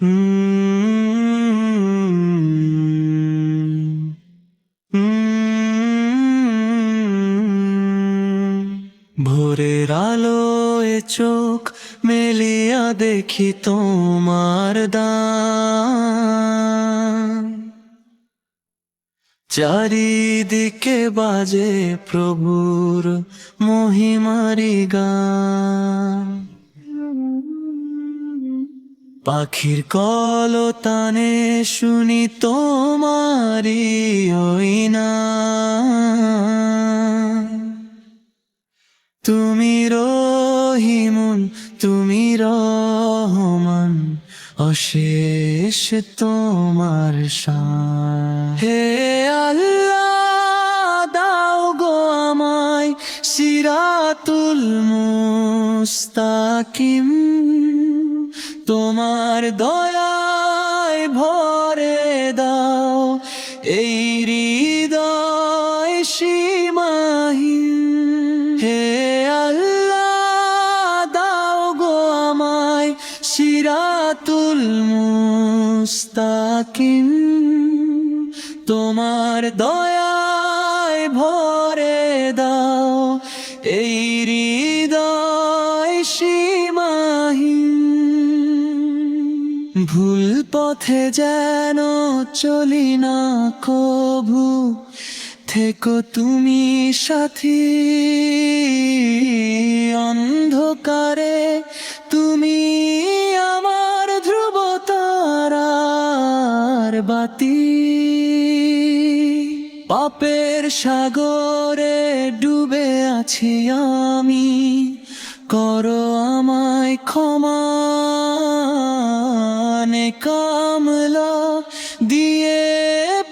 ভোরের আলোয় চোখ মেলিয়া দেখি তোমার দান। চারিদিকে বাজে প্রভুর মহিমারি গান। পাখির কলতানে শুনি তোমারি ওই না। তুমি রহিমুন, তুমি রহমান, অশেষ তোমার হে আল্লাহ, দাও গো আমায় সিরাতুল মুস্তাকিম। তোমার দয়ায় ভরে দাও, এই হৃদয় সীমাহীন। হে আল্লাহ, দাও গো আমায় সিরাতুল মুস্তাকিম। তোমার দয়ায় ভরে দাও, এই হৃদয় সীমাহীন ভুল পথে যেন চলি না, কভু থেকো তুমি সাথী। অন্ধকারে তুমি আমার ধ্রুব তারার বাতি। পাপের সাগরে ডুবে আছি আমি, করো আমায় ক্ষমা। কামলা দিয়ে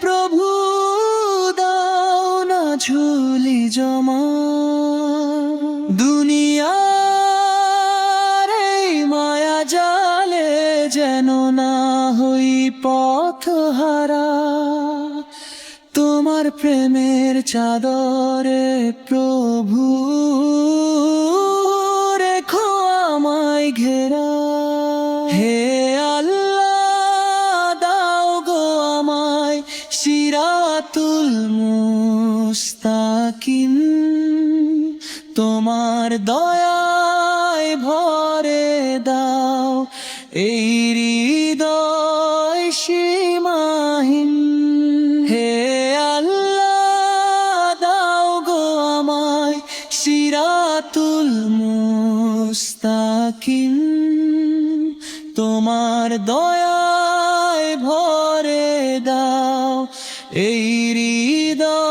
প্রভু দাও না ঝুলি জমা। দুনিয়ার এই মায়া জালে যেন না হই পথ হারা। তোমার প্রেমের চাদরে প্রভু সিরাতুল মুস্তাকিম, তোমার দয়ায় ভরে দাও, এই হৃদয় সীমাহীন। হে আল্লাহ, দাও গো আমায় সিরাতুল মুস্তাকিম, তোমার দয়ায় ভরে দাও। এই হৃদয়